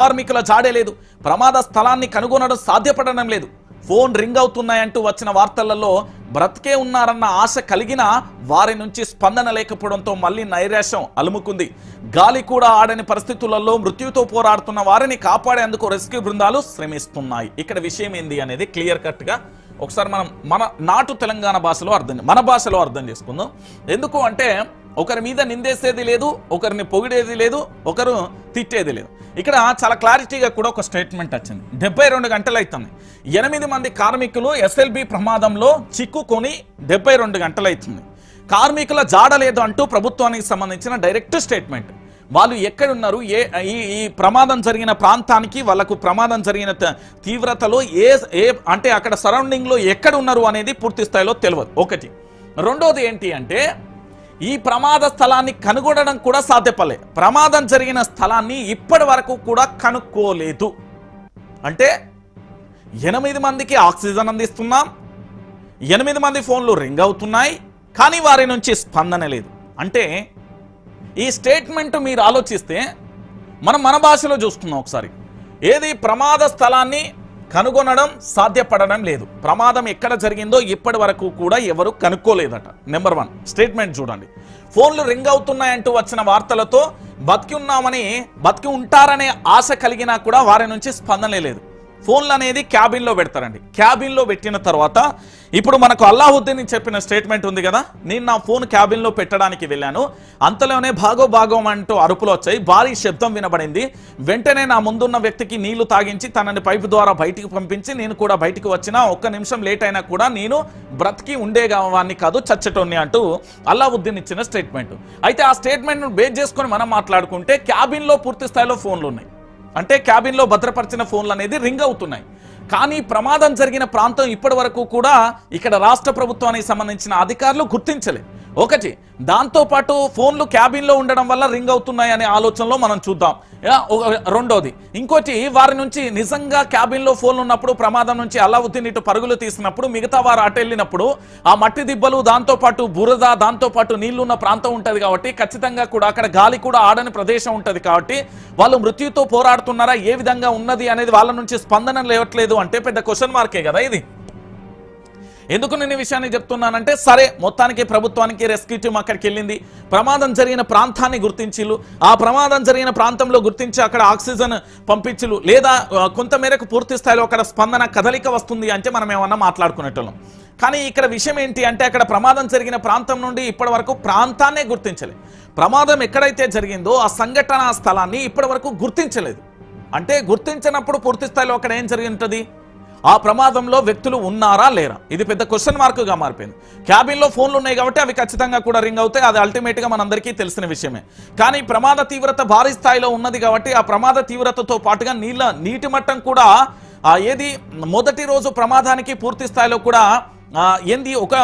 కార్మికుల జాడే లేదు. ప్రమాద స్థలాన్ని కనుగొనడం సాధ్యపడడం లేదు. ఫోన్ రింగ్ అవుతున్నాయంటూ వచ్చిన వార్తలలో బ్రతికే ఉన్నారన్న ఆశ కలిగిన వారి నుంచి స్పందన లేకపోవడంతో మళ్ళీ నైరాశ్యం అలుముకుంది. గాలి కూడా ఆడని పరిస్థితులలో మృత్యుతో పోరాడుతున్న వారిని కాపాడేందుకు రెస్క్యూ బృందాలు శ్రమిస్తున్నాయి. ఇక్కడ విషయం ఏంది అనేది క్లియర్ కట్గా ఒకసారి మనం మన నాటు తెలంగాణ భాషలో అర్థం మన భాషలో అర్థం చేసుకుందాం. ఎందుకు అంటే ఒకరి మీద నిందేసేది లేదు ఒకరిని పొగిడేది లేదు ఒకరు తిట్టేది లేదు. ఇక్కడ చాలా క్లారిటీగా కూడా ఒక స్టేట్మెంట్ వచ్చింది. డెబ్బై రెండు గంటలు అవుతుంది ఎనిమిది మంది కార్మికులు ఎస్ఎల్బి ప్రమాదంలో చిక్కుకొని డెబ్బై రెండు గంటలు అవుతుంది కార్మికుల జాడలేదు అంటూ ప్రభుత్వానికి సంబంధించిన డైరెక్ట్ స్టేట్మెంట్. వాళ్ళు ఎక్కడున్నారు? ఏ ఈ ఈ ప్రమాదం జరిగిన ప్రాంతానికి వాళ్ళకు ప్రమాదం జరిగిన తీవ్రతలో ఏ ఏ అంటే అక్కడ సరౌండింగ్లో ఎక్కడ ఉన్నారు అనేది పూర్తి స్థాయిలో తెలియదు ఒకటి. రెండోది ఏంటి అంటే ఈ ప్రమాద స్థలాన్ని కనుగొనడం కూడా సాధ్యపలే ప్రమాదం జరిగిన స్థలాన్ని ఇప్పటి వరకు కూడా కనుక్కోలేదు. అంటే ఎనిమిది మందికి ఆక్సిజన్ అందిస్తున్నాం. ఎనిమిది మంది ఫోన్లు రింగ్ అవుతున్నాయి. కానీ వారి నుంచి స్పందన లేదు. అంటే ఈ స్టేట్మెంట్ మీరు ఆలోచిస్తే మనం మన భాషలో చూస్తున్నాం ఒకసారి. ఏది ప్రమాద స్థలాన్ని కనుగొనడం సాధ్యపడడం లేదు. ప్రమాదం ఎక్కడ జరిగిందో ఇప్పటి వరకు కూడా ఎవరు కనుక్కోలేదట. నెంబర్ వన్ స్టేట్మెంట్ చూడండి. ఫోన్లు రింగ్ అవుతున్నాయంటూ వచ్చిన వార్తలతో బతికి ఉన్నామని బతికి ఉంటారనే ఆశ కలిగినా కూడా వారి నుంచి స్పందనే లేదు. ఫోన్లు అనేది క్యాబిన్లో పెడతారండి. క్యాబిన్లో పెట్టిన తర్వాత ఇప్పుడు మనకు అల్లాహుద్దీన్ చెప్పిన స్టేట్మెంట్ ఉంది కదా? నేను నా ఫోన్ క్యాబిన్లో పెట్టడానికి వెళ్ళాను. అంతలోనే భాగో భాగం అంటూ అరుపులు వచ్చాయి. భారీ శబ్దం వినబడింది. వెంటనే నా ముందున్న వ్యక్తికి నీళ్ళు తాగించి తనని పైపు ద్వారా బయటికి పంపించి నేను కూడా బయటికి వచ్చిన ఒక్క నిమిషం లేట్ అయినా కూడా నేను బ్రతికి ఉండేవాన్ని కాదు చచ్చటోని అంటూ అల్లావుద్దీన్ ఇచ్చిన స్టేట్మెంట్. అయితే ఆ స్టేట్మెంట్ను బేస్ చేసుకొని మనం మాట్లాడుకుంటే క్యాబిన్లో పూర్తి స్థాయిలో ఫోన్లు ఉన్నాయి. అంటే క్యాబిన్లో భద్రపరిచిన ఫోన్లు అనేది రింగ్ అవుతున్నాయి. కానీ ప్రమాదం జరిగిన ప్రాంతం ఇప్పటి వరకు కూడా ఇక్కడ రాష్ట్ర ప్రభుత్వానికి సంబంధించిన అధికారులు గుర్తించలే ఒకటి దాంతోపాటు ఫోన్లు క్యాబిన్లో ఉండడం వల్ల రింగ్ అవుతున్నాయి అనే ఆలోచనలో మనం చూద్దాం. రెండోది. ఇంకోటి వారి నుంచి నిజంగా క్యాబిన్లో ఫోన్లు ఉన్నప్పుడు ప్రమాదం నుంచి అల్లావుద్దీన్ ఇటు పరుగులు తీసినప్పుడు మిగతా వారు అటెళ్ళినప్పుడు ఆ మట్టి దిబ్బలు దాంతోపాటు బురద దాంతోపాటు నీళ్ళు ఉన్న ప్రాంతం ఉంటుంది కాబట్టి ఖచ్చితంగా కూడా అక్కడ గాలి కూడా ఆడని ప్రదేశం ఉంటుంది కాబట్టి వాళ్ళు మృత్యుతో పోరాడుతున్నారా ఏ విధంగా ఉన్నది అనేది వాళ్ళ నుంచి స్పందన లేవట్లేదు అంటే పెద్ద క్వశ్చన్ మార్కే కదా ఇది. ఎందుకు నేను ఈ విషయాన్ని చెప్తున్నానంటే సరే మొత్తానికి ప్రభుత్వానికి రెస్క్యూ టీం అక్కడికి వెళ్ళింది ప్రమాదం జరిగిన ప్రాంతాన్ని గుర్తించిలు ఆ ప్రమాదం జరిగిన ప్రాంతంలో గుర్తించి అక్కడ ఆక్సిజన్ పంపించులు లేదా కొంతమేరకు కొంత మేరకు పూర్తి స్థాయిలో అక్కడ స్పందన కదలిక వస్తుంది అంటే మనం ఏమన్నా మాట్లాడుకునేటోళ్ళం. కానీ ఇక్కడ విషయం ఏంటి అంటే అక్కడ ప్రమాదం జరిగిన ప్రాంతం నుండి ఇప్పటి వరకు ప్రాంతాన్నే గుర్తించలేదు ప్రమాదం ఎక్కడైతే జరిగిందో ఆ సంఘటన స్థలాన్ని ఇప్పటి వరకు గుర్తించలేదు. అంటే గుర్తించినప్పుడు పూర్తి స్థాయిలో అక్కడ ఏం జరిగి ఉంటుంది ఆ ప్రమాదంలో వ్యక్తులు ఉన్నారా లేరా? ఇది పెద్ద క్వశ్చన్ మార్కుగా మారిపోయింది. క్యాబిన్లో ఫోన్లు ఉన్నాయి కాబట్టి అవి ఖచ్చితంగా కూడా రింగ్ అవుతాయి. అది అల్టిమేట్గా మనందరికీ తెలిసిన విషయమే. కానీ ప్రమాద తీవ్రత భారీ స్థాయిలో ఉన్నది కాబట్టి ఆ ప్రమాద తీవ్రతతో పాటుగా నీళ్ళ నీటి మట్టం కూడా ఏది మొదటి రోజు ప్రమాదానికి పూర్తి స్థాయిలో కూడా ఏంది ఒక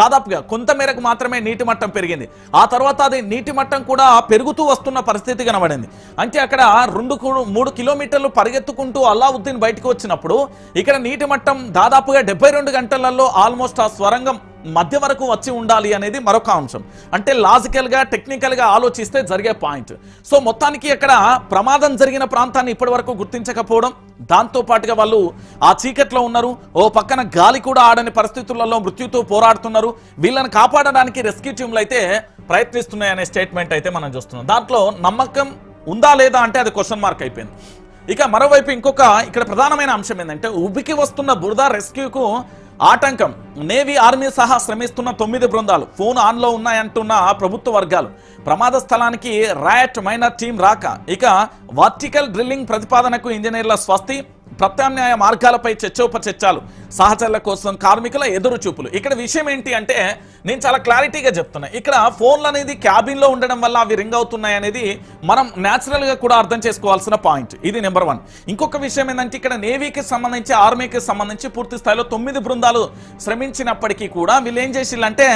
దాదాపుగా కొంత మేరకు మాత్రమే నీటి మట్టం పెరిగింది. ఆ తర్వాత అది నీటి మట్టం కూడా పెరుగుతూ వస్తున్న పరిస్థితి కనబడింది. అంటే అక్కడ రెండు మూడు కిలోమీటర్లు పరిగెత్తుకుంటూ అల్లావుద్దీన్ బయటకు వచ్చినప్పుడు ఇక్కడ నీటి మట్టం దాదాపుగా డెబ్బై రెండు గంటలలో ఆల్మోస్ట్ ఆ స్వరంగం మధ్య వరకు వచ్చి ఉండాలి అనేది మరొక అంశం. అంటే లాజికల్గా టెక్నికల్గా ఆలోచిస్తే జరిగే పాయింట్. సో మొత్తానికి అక్కడ ప్రమాదం జరిగిన ప్రాంతాన్ని ఇప్పటి వరకు గుర్తించకపోవడం దాంతో పాటుగా వాళ్ళు ఆ చీకట్లో ఉన్నారు ఓ పక్కన గాలి కూడా ఆడని పరిస్థితులలో మృత్యుతో పోరాడుతున్నారు వీళ్ళని కాపాడడానికి రెస్క్యూ టీంలు అయితే ప్రయత్నిస్తున్నాయనే స్టేట్మెంట్ అయితే మనం చూస్తున్నాం. దాంట్లో నమ్మకం ఉందా లేదా అంటే అది క్వశ్చన్ మార్క్ అయిపోయింది. ఇక మరోవైపు ఇంకొక ఇక్కడ ప్రధానమైన అంశం ఏంటంటే ఉబికి వస్తున్న బురద రెస్క్యూకు ఆటంకం. నేవీ ఆర్మీ సహా శ్రమిస్తున్న తొమ్మిది బృందాలు ఫోన్ ఆన్లో ఉన్నాయంటున్న ప్రభుత్వ వర్గాలు. ప్రమాద స్థలానికి రాయట్ మైనర్ టీం రాక. ఇక వర్టికల్ డ్రిల్లింగ్ ప్రతిపాదనకు ఇంజనీర్ల స్వస్తి. ప్రత్యామ్నాయ మార్గాలపై చర్చోపచర్చాలు సహచరుల కోసం కార్మికుల ఎదురు చూపులు. ఇక్కడ విషయం ఏంటి అంటే నేను చాలా క్లారిటీగా చెప్తున్నా. ఇక్కడ ఫోన్లు అనేది క్యాబిన్లో ఉండడం వల్ల అవి రింగ్ అవుతున్నాయి అనేది మనం న్యాచురల్గా కూడా అర్థం చేసుకోవాల్సిన పాయింట్. ఇది నెంబర్ వన్. ఇంకొక విషయం ఏంటంటే ఇక్కడ నేవీకి సంబంధించి ఆర్మీకి సంబంధించి పూర్తి స్థాయిలో తొమ్మిది బృందాలు శ్రమించినప్పటికీ కూడా వీళ్ళు ఏం చేసిల్లంటే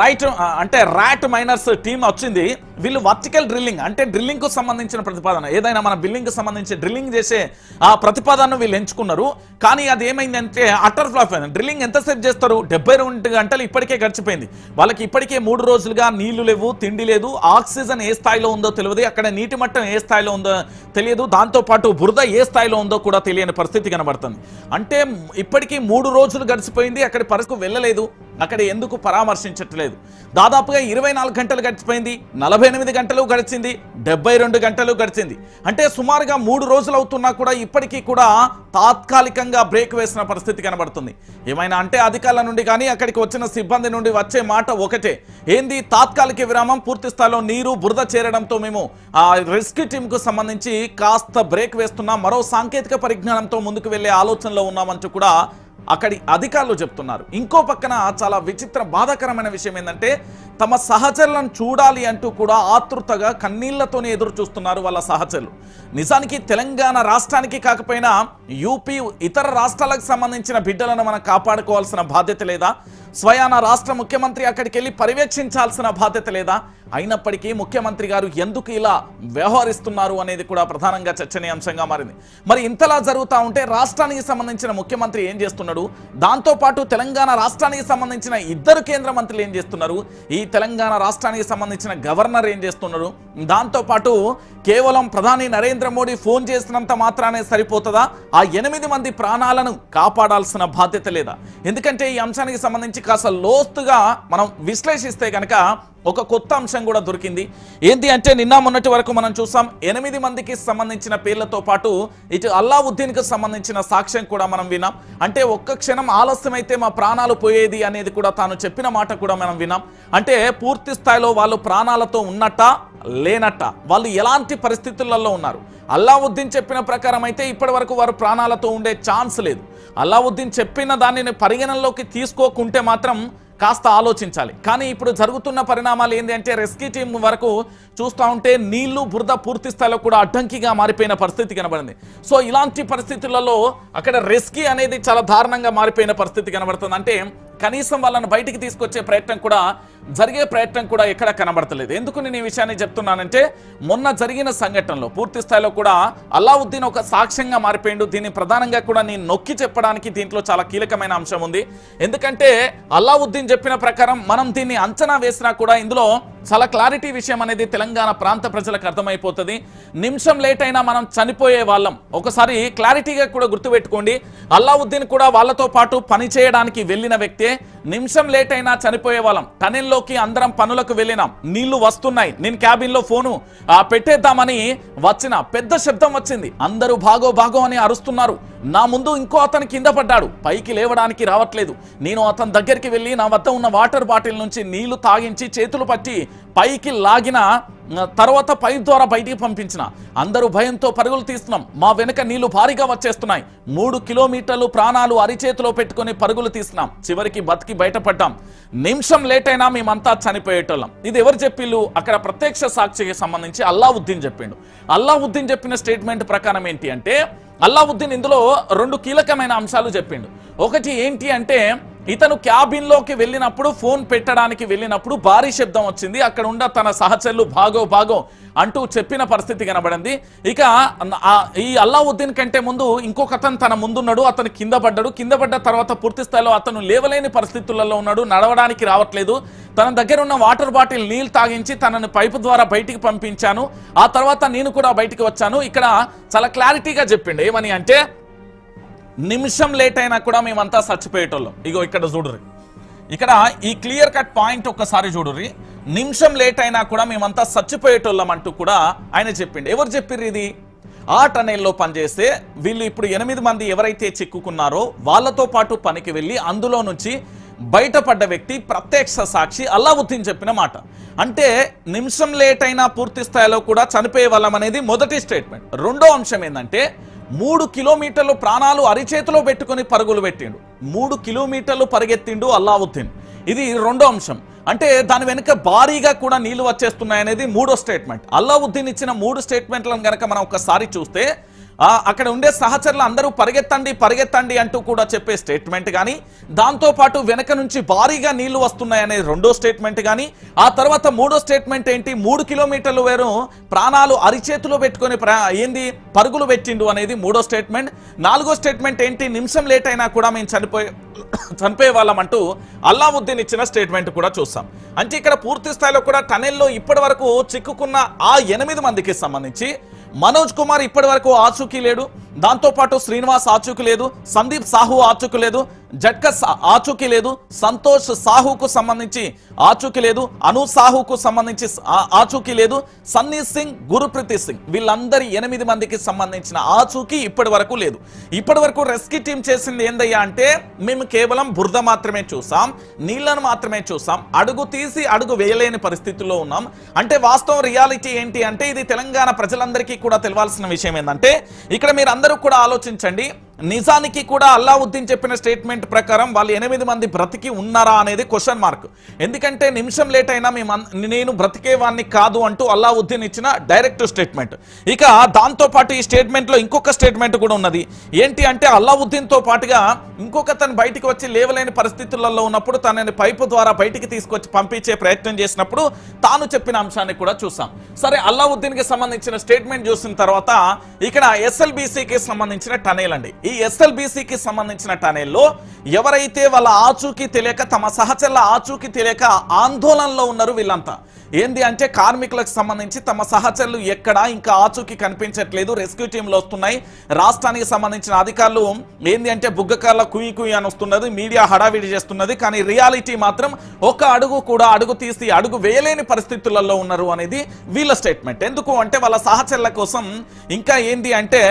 రైట్ అంటే ర్యాట్ మైనర్స్ టీం వచ్చింది. వీళ్ళు వర్టికల్ డ్రిల్లింగ్ అంటే డ్రిల్లింగ్కు సంబంధించిన ప్రతిపాదన. ఏదైనా మన బిల్లింగ్కి సంబంధించి డ్రిల్లింగ్ చేసే ఆ ప్రతిపాదనను వీళ్ళు ఎంచుకున్నారు. కానీ అది ఏమైందంటే అటర్ ఫ్లాప్ అయింది. డ్రిల్లింగ్ ఎంతసేపు చేస్తారు? డెబ్బై రెండు గంటలు ఇప్పటికే గడిచిపోయింది. వాళ్ళకి ఇప్పటికే మూడు రోజులుగా నీళ్ళు లేవు తిండి లేదు. ఆక్సిజన్ ఏ స్థాయిలో ఉందో తెలియదు. అక్కడ నీటి మట్టం ఏ స్థాయిలో ఉందో తెలియదు. దాంతోపాటు బురద ఏ స్థాయిలో ఉందో కూడా తెలియని పరిస్థితి కనబడుతుంది. అంటే ఇప్పటికీ మూడు రోజులు గడిచిపోయింది. అక్కడి పరిస్థితి వెళ్ళలేదు. అక్కడ ఎందుకు పరామర్శించట్లేదు? దాదాపుగా ఇరవై నాలుగు గంటలు గడిచిపోయింది నలభై ఎనిమిది గంటలు గడిచింది డెబ్బై రెండు గంటలు గడిచింది. అంటే సుమారుగా మూడు రోజులు అవుతున్నా కూడా ఇప్పటికీ కూడా తాత్కాలికంగా బ్రేక్ వేసిన పరిస్థితి కనబడుతుంది. ఏమైనా అంటే అధికారుల నుండి కానీ అక్కడికి వచ్చిన సిబ్బంది నుండి వచ్చే మాట ఒకటే. ఏంది? తాత్కాలిక విరామం పూర్తి స్థాయిలో నీరు బురద చేరడంతో మేము ఆ రెస్క్యూ టీంకు సంబంధించి కాస్త బ్రేక్ వేస్తున్నా మరో సాంకేతిక పరిజ్ఞానంతో ముందుకు వెళ్ళే ఆలోచనలో ఉన్నామంటూ కూడా అక్కడి అధికారులు చెప్తున్నారు. ఇంకో పక్కన చాలా విచిత్ర బాధాకరమైన విషయం ఏంటంటే తమ సహచరులను చూడాలి అంటూ కూడా ఆతృతగా కన్నీళ్ళతోనే ఎదురు చూస్తున్నారు వాళ్ళ సహచరులు. నిజానికి తెలంగాణ రాష్ట్రానికి కాకపోయినా యూపీ ఇతర రాష్ట్రాలకు సంబంధించిన బిడ్డలను మనం కాపాడుకోవాల్సిన బాధ్యత లేదా స్వయాన రాష్ట్ర ముఖ్యమంత్రి అక్కడికి వెళ్ళి పర్యవేక్షించాల్సిన బాధ్యత లేదా అయినప్పటికీ ముఖ్యమంత్రి గారు ఎందుకు ఇలా వ్యవహరిస్తున్నారు అనేది కూడా ప్రధానంగా చర్చనీయాంశంగా మారింది. మరి ఇంతలా జరుగుతూ ఉంటే రాష్ట్రానికి సంబంధించిన ముఖ్యమంత్రి ఏం చేస్తున్నాడు? దాంతోపాటు తెలంగాణ రాష్ట్రానికి సంబంధించిన ఇద్దరు కేంద్ర మంత్రులు ఏం చేస్తున్నారు? ఈ తెలంగాణ రాష్ట్రానికి సంబంధించిన గవర్నర్ ఏం చేస్తున్నారు? దాంతోపాటు కేవలం ప్రధాని నరేంద్ర మోడీ ఫోన్ చేసినంత మాత్రానే సరిపోతుందా? ఆ ఎనిమిది మంది ప్రాణాలను కాపాడాల్సిన బాధ్యత లేదా? ఎందుకంటే ఈ అంశానికి సంబంధించి కాస్త లోతుగా మనం విశ్లేషిస్తే కనుక ఒక కొత్త అంశం కూడా దొరికింది. ఏంటి అంటే నిన్న మొన్నటి వరకు మనం చూసాం ఎనిమిది మందికి సంబంధించిన పేర్లతో పాటు ఇటు అల్లావుద్దీన్కి సంబంధించిన సాక్ష్యం కూడా మనం విన్నాం. అంటే ఒక్క క్షణం ఆలస్యమైతే మా ప్రాణాలు పోయేది అనేది కూడా తాను చెప్పిన మాట కూడా మనం విన్నాం. అంటే పూర్తి స్థాయిలో వాళ్ళు ప్రాణాలతో ఉన్నట్ట లేనట్ట వాళ్ళు ఎలాంటి పరిస్థితులలో ఉన్నారు? అల్లావుద్దీన్ చెప్పిన ప్రకారం అయితే ఇప్పటి వరకు వారు ప్రాణాలతో ఉండే ఛాన్స్ లేదు. అల్లావుద్దీన్ చెప్పిన దానిని పరిగణనలోకి తీసుకోకుంటే మాత్రం కాస్త ఆలోచించాలి. కానీ ఇప్పుడు జరుగుతున్న పరిణామాలు ఏంటి అంటే రెస్క్యూ టీం వరకు చూస్తూ ఉంటే నీళ్ళు బురద పూర్తి స్థాయిలో కూడా అడ్డంకిగా మారిపోయిన పరిస్థితి కనబడింది. సో ఇలాంటి పరిస్థితులలో అక్కడ రెస్క్యూ అనేది చాలా దారుణంగా మారిపోయిన పరిస్థితి కనబడుతుంది. అంటే కనీసం వాళ్ళని బయటికి తీసుకొచ్చే ప్రయత్నం కూడా జరిగే ప్రయత్నం కూడా ఎక్కడ కనబడతలేదు. ఎందుకు నేను ఈ విషయాన్ని చెప్తున్నానంటే మొన్న జరిగిన సంఘటనలో పూర్తి స్థాయిలో కూడా అల్లావుద్దీన్ ఒక సాక్ష్యంగా మారిపోయిండు. దీన్ని ప్రధానంగా కూడా నేను నొక్కి చెప్పడానికి దీంట్లో చాలా కీలకమైన అంశం ఉంది. ఎందుకంటే అల్లావుద్దీన్ చెప్పిన ప్రకారం మనం దీన్ని అంచనా వేసినా కూడా ఇందులో చాలా క్లారిటీ విషయం అనేది తెలంగాణ ప్రాంత ప్రజలకు అర్థమైపోతుంది. నిమిషం లేట్ అయినా మనం చనిపోయే వాళ్ళం. ఒకసారి క్లారిటీగా కూడా గుర్తుపెట్టుకోండి. అల్లావుద్దీన్ కూడా వాళ్ళతో పాటు పని చేయడానికి వెళ్ళిన వ్యక్తే. నిమిషం లేట్ అయినా చనిపోయే వాళ్ళం. టనెల్లోకి అందరం పనులకు వెళ్ళినాం. నీళ్ళు వస్తున్నాయి. నేను క్యాబిన్లో ఫోను ఆ, పెట్టేద్దామని వచ్చిన. పెద్ద శబ్దం వచ్చింది. అందరూ బాగో బాగో అని అరుస్తున్నారు. నా ముందు ఇంకో అతను కింద పడ్డాడు. పైకి లేవడానికి రావట్లేదు. నేను అతని దగ్గరికి వెళ్ళి నా వద్ద ఉన్న వాటర్ బాటిల్ నుంచి నీళ్ళు తాగించి చేతులు పట్టి పైకి లాగిన తర్వాత పైప్ ద్వారా బయటికి పంపించిన. అందరూ భయంతో పరుగులు తీస్తున్నాం. మా వెనుక నీళ్ళు భారీగా వచ్చేస్తున్నాయి. మూడు కిలోమీటర్లు ప్రాణాలు అరిచేతిలో పెట్టుకొని పరుగులు తీస్తున్నాం. చివరికి బతికి బయటపడ్డాం. నిమిషం లేట్ అయినా మేమంతా చనిపోయేటోళ్ళం. ఇది ఎవరు చెప్పిళ్ళు? అక్కడ ప్రత్యక్ష సాక్షికి సంబంధించి అల్లావుద్దీన్ చెప్పిండు. అల్లావుద్దీన్ చెప్పిన స్టేట్మెంట్ ప్రకారం ఏంటి అంటే అల్లావుద్దీన్ ఇందులో రెండు కీలకమైన అంశాలు చెప్పిండు. ఒకటి ఏంటి అంటే ఇతను క్యాబిన్లోకి వెళ్ళినప్పుడు ఫోన్ పెట్టడానికి వెళ్ళినప్పుడు భారీ శబ్దం వచ్చింది. అక్కడ ఉన్న తన సహచరులు భాగో భాగో అంటూ చెప్పిన పరిస్థితి కనబడింది. ఇక ఈ అల్లావుద్దీన్ కంటే ముందు ఇంకొక అతను తన ముందున్నాడు. అతను కింద పడ్డాడు. కింద పడ్డ తర్వాత పూర్తి స్థాయిలో అతను లేవలేని పరిస్థితులలో ఉన్నాడు. నడవడానికి రావట్లేదు. తన దగ్గర ఉన్న వాటర్ బాటిల్ నీళ్ళు తాగించి తనని పైపు ద్వారా బయటికి పంపించాను. ఆ తర్వాత నేను కూడా బయటికి వచ్చాను. ఇక్కడ చాలా క్లారిటీగా చెప్పిండు. ఏమని అంటే నిమిషం లేట్ అయినా కూడా మేమంతా చచ్చిపోయేటోళ్ళం. ఇగో ఇక్కడ చూడరు ఇక్కడ ఈ క్లియర్ కట్ పాయింట్ ఒక్కసారి చూడుర్రి. నిమిషం లేట్ అయినా కూడా మేమంతా చచ్చిపోయేటోళ్ళం అంటూ కూడా ఆయన చెప్పిండు. ఎవరు చెప్పిర్రు ఇది? ఆ టనెల్లో పనిచేస్తే వీళ్ళు ఇప్పుడు ఎనిమిది మంది ఎవరైతే చిక్కుకున్నారో వాళ్ళతో పాటు పనికి వెళ్ళి అందులో నుంచి బయటపడ్డ వ్యక్తి ప్రత్యక్ష సాక్షి అల్లావుద్దీన్ చెప్పిన మాట. అంటే నిమిషం లేట్ అయినా పూర్తి స్థాయిలో కూడా చనిపోయే వాళ్ళం అనేది మొదటి స్టేట్మెంట్. రెండో అంశం ఏంటంటే మూడు కిలోమీటర్లు ప్రాణాలు అరిచేతిలో పెట్టుకొని పరుగులు పెట్టిండు. మూడు కిలోమీటర్లు పరిగెత్తిండు అల్లావుద్దీన్. ఇది రెండో అంశం. అంటే దాని వెనుక భారీగా కూడా నీళ్ళు వచ్చేస్తున్నాయనేది మూడో స్టేట్మెంట్ అల్లావుద్దీన్ ఇచ్చిన మూడు స్టేట్మెంట్లను కనుక మనం ఒకసారి చూస్తే అక్కడ ఉండే సహచరులు అందరూ పరిగెత్తండి పరిగెత్తండి అంటూ కూడా చెప్పే స్టేట్మెంట్ కానీ దాంతోపాటు వెనక నుంచి భారీగా నీళ్ళు వస్తున్నాయనే రెండో స్టేట్మెంట్ కానీ ఆ తర్వాత మూడో స్టేట్మెంట్ ఏంటి? మూడు కిలోమీటర్లు వేరు ప్రాణాలు అరిచేతిలో పెట్టుకొని ప్రా ఏంది? పరుగులు పెట్టిండు అనేది మూడో స్టేట్మెంట్ నాలుగో స్టేట్మెంట్ ఏంటి? నిమిషం లేట్ అయినా కూడా మేము చనిపోయే చనిపోయే వాళ్ళం అంటూ అల్లావుద్దీన్ ఇచ్చిన స్టేట్మెంట్ కూడా చూస్తాం. అంటే ఇక్కడ పూర్తి స్థాయిలో కూడా టనెల్లో ఇప్పటి వరకు చిక్కుకున్న ఆ ఎనిమిది మందికి సంబంధించి మనోజ్ కుమార్ ఇప్పటి వరకు ఆచూకీ లేడు. దాంతోపాటు శ్రీనివాస్ ఆచూకీ లేదు సందీప్ సాహు ఆచూకీ లేదు జట్క ఆచూకీ లేదు సంతోష్ సాహుకు సంబంధించి ఆచూకీ లేదు అను సాహుకు సంబంధించి ఆచూకీ లేదు సన్నీ సింగ్ గురుప్రీతి సింగ్ వీళ్ళందరి ఎనిమిది మందికి సంబంధించిన ఆచూకీ ఇప్పటి వరకు లేదు. ఇప్పటి వరకు రెస్క్యూ టీం చేసింది ఏందయ్యా అంటే మేము కేవలం బురద మాత్రమే చూసాం నీళ్ళను మాత్రమే చూసాం అడుగు తీసి అడుగు వేయలేని పరిస్థితుల్లో ఉన్నాం. అంటే వాస్తవం రియాలిటీ ఏంటి అంటే ఇది తెలంగాణ ప్రజలందరికీ కూడా తెలవాల్సిన విషయం ఏంటంటే ఇక్కడ మీరు అందరూ కూడా ఆలోచించండి. నిజానికి కూడా అల్లావుద్దీన్ చెప్పిన స్టేట్మెంట్ ప్రకారం వాళ్ళు ఎనిమిది మంది బ్రతికి ఉన్నారా అనేది క్వశ్చన్ మార్క్. ఎందుకంటే నిమిషం లేట్ అయినా మేము మన్ నేను బ్రతికేవాన్ని కాదు అంటూ అల్లావుద్దీన్ ఇచ్చిన డైరెక్ట్ స్టేట్మెంట్. ఇక దాంతో పాటు ఈ స్టేట్మెంట్లో ఇంకొక స్టేట్మెంట్ కూడా ఉన్నది. ఏంటి అంటే అల్లావుద్దీన్తో పాటుగా ఇంకొక తను బయటికి వచ్చి లేవలేని పరిస్థితులలో ఉన్నప్పుడు తనని పైపు ద్వారా బయటికి తీసుకొచ్చి పంపించే ప్రయత్నం చేసినప్పుడు తాను చెప్పిన అంశాన్ని కూడా చూసాం. సరే అల్లావుద్దీన్కి సంబంధించిన స్టేట్మెంట్ చూసిన తర్వాత ఇక్కడ ఎస్ఎల్బిసికి సంబంధించిన టనేల్ అండి. ఈ ఎస్ఎల్బిసికి సంబంధించిన టనేల్లో ఎవరైతే వాళ్ళ ఆచూకీ తెలియక తమ సహచరుల ఆచూకీ తెలియక ఆందోళనలో ఉన్నారు వీళ్ళంతా. ఏంది అంటే కార్మికులకు సంబంధించి తమ సహచరులు ఎక్కడ ఇంకా ఆచూకీ కనిపించట్లేదు. రెస్క్యూ టీంలు వస్తున్నాయి. రాష్ట్రానికి సంబంధించిన అధికారులు ఏంది అంటే బుగ్గకార్ల కుయి కుయి అని వస్తున్నది. మీడియా హడావిడి చేస్తున్నది. కానీ రియాలిటీ మాత్రం ఒక అడుగు కూడా అడుగు తీసి అడుగు వేయలేని పరిస్థితులలో ఉన్నారు అనేది వీళ్ళ స్టేట్మెంట్. ఎందుకు అంటే వాళ్ళ సహచరుల కోసం ఇంకా ఏంది అంటే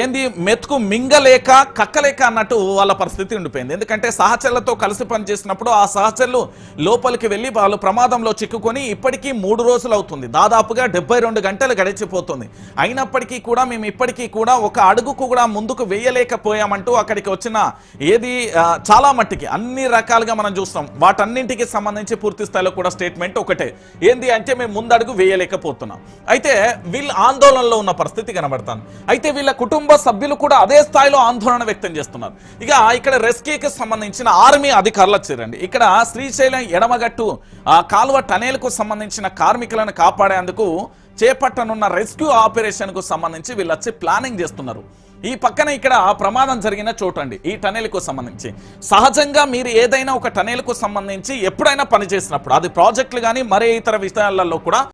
ఏంది మెతుకు మింగలేక కక్కలేక అన్నట్టు వాళ్ళ పరిస్థితి ఉండిపోయింది. ఎందుకంటే సహచరులతో కలిసి పనిచేసినప్పుడు ఆ సహచరులు లోపలికి వెళ్ళి వాళ్ళు ప్రమాదంలో చిక్కుకొని ఇప్పటికీ మూడు రోజులు అవుతుంది దాదాపుగా డెబ్బై రెండు గంటలు గడిచిపోతుంది. అయినప్పటికీ కూడా మేము ఇప్పటికీ కూడా ఒక అడుగుకు కూడా ముందుకు వేయలేకపోయామంటూ అక్కడికి వచ్చిన ఏది చాలా మట్టికి అన్ని రకాలుగా మనం చూస్తాం. వాటన్నింటికి సంబంధించి పూర్తి స్థాయిలో కూడా స్టేట్మెంట్ ఒకటే. ఏంది అంటే మేము ముందడుగు వేయలేకపోతున్నాం. అయితే వీళ్ళు ఆందోళనలో ఉన్న పరిస్థితి కనబడతాను. అయితే వీళ్ళ కుటుంబ సభ్యులు కూడా అదే స్థాయిలో ఆందోళన వ్యక్తం చేస్తున్నారు. ఇక ఇక్కడ రెస్క్యూకి సంబంధించిన ఆర్మీ అధికారులు వచ్చారండి. ఇక్కడ శ్రీశైలం ఎడమగట్టు కాలువ టనేల్కు సంబంధించిన కార్మికులను కాపాడేందుకు చేపట్టనున్న రెస్క్యూ ఆపరేషన్కు సంబంధించి వీళ్ళు వచ్చి ప్లానింగ్ చేస్తున్నారు. ఈ పక్కన ఇక్కడ ప్రమాదం జరిగిన చోటండి ఈ టనెల్కు సంబంధించి. సహజంగా మీరు ఏదైనా ఒక టనెల్కు సంబంధించి ఎప్పుడైనా పని చేసినప్పుడు అది ప్రాజెక్టులు కానీ మరే ఇతర విషయాలలో కూడా